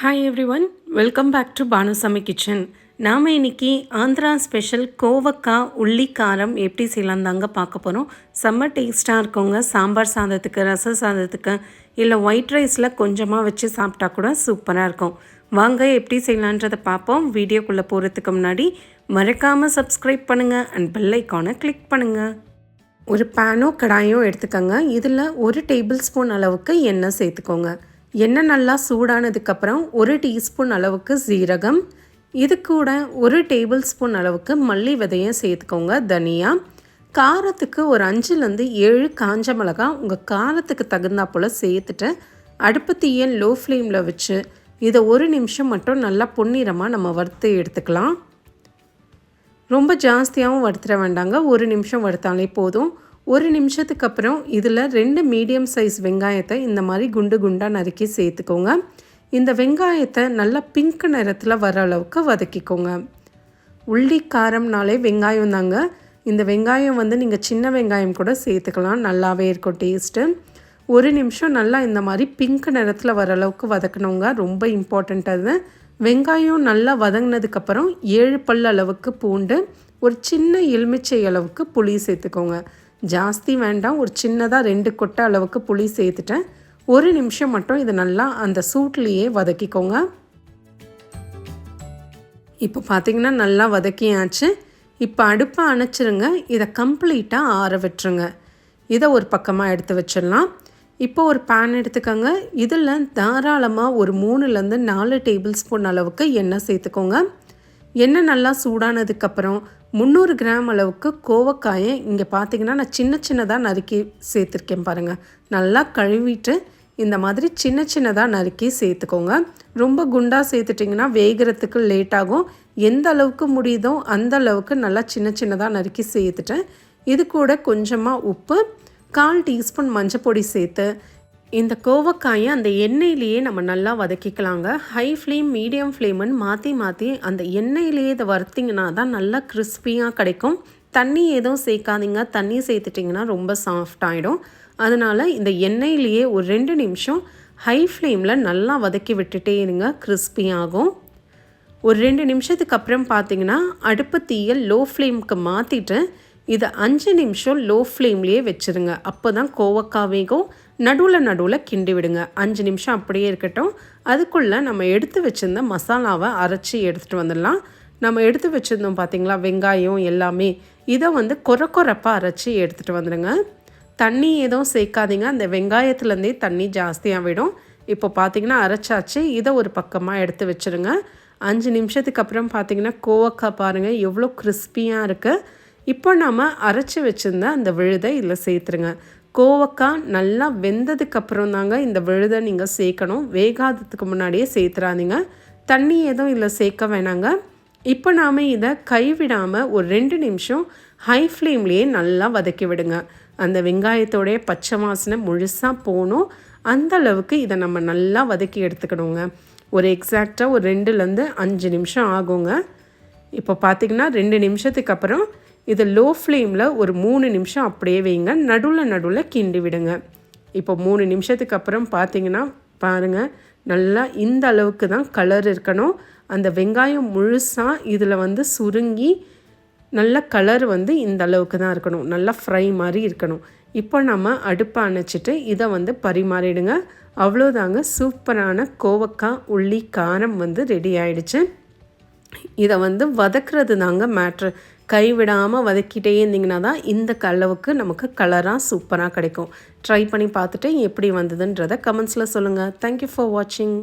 Hi everyone welcome back to Banusami kitchen நாம் இன்னைக்கு Andhra special கோவக்காய் உள்ளி காரம் எப்படி செய்யலாம் தாங்க பார்க்க போகிறோம் செம்ம டேஸ்ட்டாக இருக்குங்க. சாம்பார் சாதத்துக்கு ரச சாதத்துக்கு இல்லை ஒயிட் ரைஸில் கொஞ்சமாக வச்சு சாப்பிட்டா கூட சூப்பராக இருக்கும். வாங்க எப்படி செய்யலான்றதை பார்ப்போம். வீடியோக்குள்ளே போகிறதுக்கு முன்னாடி மறக்காமல் சப்ஸ்கிரைப் பண்ணுங்கள் அண்ட் பெல் ஐக்கானை கிளிக் பண்ணுங்கள் ஒரு பேனோ கடாயோ எடுத்துக்கோங்க. இதில் ஒரு டேபிள் ஸ்பூன் அளவுக்கு எண்ணெய் சேர்த்துக்கோங்க. எண்ணெய் நல்லா சூடானதுக்கப்புறம் ஒரு டீஸ்பூன் அளவுக்கு சீரகம். இது கூட ஒரு டேபிள் ஸ்பூன் அளவுக்கு மல்லி விதையும் சேர்த்துக்கோங்க தனியா. காரத்துக்கு ஒரு அஞ்சுலேருந்து ஏழு காஞ்ச மிளகா உங்கள் காரத்துக்கு தகுந்தா போல் சேர்த்துட்டு அடுப்பு தீயன் லோ ஃப்ளேமில் வச்சு இதை ஒரு நிமிஷம் மட்டும் நல்லா பொன்னிறமாக நம்ம வறுத்து எடுத்துக்கலாம். ரொம்ப ஜாஸ்தியாகவும் வறுத்துட வேண்டாங்க. ஒரு நிமிஷம் வறுத்தாலே போதும். ஒரு நிமிஷத்துக்கு அப்புறம் இதில் ரெண்டு மீடியம் சைஸ் வெங்காயத்தை இந்த மாதிரி குண்டு குண்டாக நறுக்கி சேர்த்துக்கோங்க. இந்த வெங்காயத்தை நல்லா பிங்க் நிறத்தில் வர அளவுக்கு வதக்கிக்கோங்க. உள்ளி காரம்னாலே வெங்காயம் தாங்க. இந்த வெங்காயம் வந்து நீங்கள் சின்ன வெங்காயம் கூட சேர்த்துக்கலாம். நல்லாவே இருக்கும் டேஸ்ட்டு ஒரு நிமிஷம் நல்லா இந்த மாதிரி பிங்க் நிறத்தில் வர அளவுக்கு வதக்கணுங்க ரொம்ப இம்பார்ட்டண்ட் அது. வெங்காயம் நல்லா வதங்கினதுக்கப்புறம் ஏழு பல் அளவுக்கு பூண்டு ஒரு சின்ன எலுமிச்சை அளவுக்கு புளி சேர்த்துக்கோங்க. ஜாஸ்தி வேண்டாம். ஒரு சின்னதாக ரெண்டு கொட்டை அளவுக்கு புளி சேர்த்துட்டேன். ஒரு நிமிஷம் மட்டும் இது நல்லா அந்த சூட்லேயே வதக்கிக்கோங்க. இப்போ பார்த்தீங்கன்னா நல்லா வதக்கியாச்சு. இப்போ அடுப்பை அணைச்சிருங்க. இதை கம்ப்ளீட்டாக ஆற விட்டுருங்க. இதை ஒரு பக்கமாக எடுத்து வச்சிடலாம். இப்போ ஒரு பேன் எடுத்துக்கோங்க. இதில் தாராளமாக ஒரு மூணுலேருந்து நாலு டேபிள் ஸ்பூன் அளவுக்கு எண்ணெய் சேர்த்துக்கோங்க. எண்ணெய் நல்லா சூடானதுக்கப்புறம் முந்நூறு கிராம் அளவுக்கு கோவக்காயை இங்கே பார்த்தீங்கன்னா நான் சின்ன சின்னதாக நறுக்கி சேர்த்துருக்கேன் பாருங்கள் நல்லா கழுவிட்டு இந்த மாதிரி சின்ன சின்னதாக நறுக்கி சேர்த்துக்கோங்க. ரொம்ப குண்டாக சேர்த்துட்டிங்கன்னா வேகிறதுக்கு லேட் ஆகும். எந்த அளவுக்கு முடியுதோ அந்த அளவுக்கு நல்லா சின்ன சின்னதாக நறுக்கி சேர்த்துட்டேன். இது கூட கொஞ்சமாக உப்பு கால் டீஸ்பூன் மஞ்சள் பொடி சேர்த்து இந்த கோவக்காயை அந்த எண்ணெயிலேயே நம்ம நல்லா வதக்கிக்கலாங்க. ஹை ஃப்ளேம் மீடியம் ஃப்ளேமுன்னு மாற்றி மாற்றி அந்த எண்ணெயிலேயே இதை வறுத்திங்கன்னா தான் நல்லா கிறிஸ்பியாக கிடைக்கும். தண்ணி எதுவும் சேர்க்காதீங்க. தண்ணி சேர்த்துட்டிங்கன்னா ரொம்ப சாஃப்ட் ஆகிடும் அதனால் இந்த எண்ணெயிலேயே ஒரு ரெண்டு நிமிஷம் ஹை ஃப்ளேமில் நல்லா வதக்கி விட்டுட்டே இருங்க. கிறிஸ்பி ஆகும். ஒரு ரெண்டு நிமிஷத்துக்கு அப்புறம் பார்த்தீங்கன்னா அடுப்பு தீயை லோ ஃப்ளேமுக்கு மாற்றிட்டு இதை அஞ்சு நிமிஷம் லோ ஃப்ளேம்லேயே வச்சுருங்க. அப்போ தான் கோவக்காய் வேகும். நடுவில் நடுவில் கிண்டி விடுங்க. அஞ்சு நிமிஷம் அப்படியே இருக்கட்டும். அதுக்குள்ளே நம்ம எடுத்து வச்சுருந்த மசாலாவை அரைச்சி எடுத்துகிட்டு வந்துடலாம். நம்ம எடுத்து வச்சுருந்தோம் பார்த்திங்களா? வெங்காயம் எல்லாமே. இதை வந்து கொர கொரப்பாக அரைச்சி எடுத்துகிட்டு வந்துடுங்க. தண்ணி எதுவும் சேர்க்காதீங்க. அந்த வெங்காயத்துலேருந்தே தண்ணி ஜாஸ்தியாக விடும். இப்போ பார்த்திங்கன்னா அரைச்சாச்சு. இதை ஒரு பக்கமாக எடுத்து வச்சுருங்க. அஞ்சு நிமிஷத்துக்கு அப்புறம் பார்த்திங்கன்னா கோவக்காய் பாருங்கள் எவ்வளோ கிறிஸ்பியாக இருக்குது இப்போ நாம் அரைச்சி வச்சுருந்த அந்த விழுதை இதில் சேர்த்துருங்க. கோவக்காய் நல்லா வெந்ததுக்கப்புறம் தாங்க இந்த விழுதை நீங்கள் சேர்க்கணும். வேகாததுக்கு முன்னாடியே சேர்த்துறாதீங்க. தண்ணி எதுவும் இதில் சேர்க்க வேணாங்க. இப்போ நாம் இதை கைவிடாமல் ஒரு ரெண்டு நிமிஷம் ஹை ஃப்ளேம்லேயே நல்லா வதக்கி விடுங்க. அந்த வெங்காயத்தோடைய பச்சை வாசனை முழுசாக போகணும். அந்த அளவுக்கு இதை நம்ம நல்லா வதக்கி எடுத்துக்கணுங்க. ஒரு எக்ஸாக்டாக ஒரு ரெண்டுலேருந்து அஞ்சு நிமிஷம் ஆகுங்க. இப்போ பார்த்திங்கன்னா ரெண்டு நிமிஷத்துக்கு அப்புறம் இதை லோ ஃப்ளேமில் ஒரு மூணு நிமிஷம் அப்படியே வைங்க. நடுவில் நடுவில் கிண்டி விடுங்க. இப்போ மூணு நிமிஷத்துக்கு அப்புறம் பார்த்தீங்கன்னா பாருங்கள் நல்லா இந்த அளவுக்கு தான் கலர் இருக்கணும். அந்த வெங்காயம் முழுசாக இதில் வந்து சுருங்கி நல்ல கலர் வந்து இந்த அளவுக்கு தான் இருக்கணும். நல்லா ஃப்ரை மாதிரி இருக்கணும். இப்போ நம்ம அடுப்பை அணைச்சிட்டு இதை வந்து பரிமாறிடுங்க. அவ்வளோதாங்க சூப்பரான கோவக்காய் உள்ளி காரம் வந்து ரெடி ஆயிடுச்சு. இதை வந்து வதக்குறது தாங்க மேட்ரு கைவிடாமல் வதக்கிட்டே இருந்தீங்கன்னா தான் இந்த அளவுக்கு நமக்கு கலராக சூப்பராக கிடைக்கும். ட்ரை பண்ணி பார்த்துட்டு எப்படி வந்ததுன்றதை கமெண்ட்ஸில் சொல்லுங்கள் தேங்க்யூ ஃபார் வாட்சிங்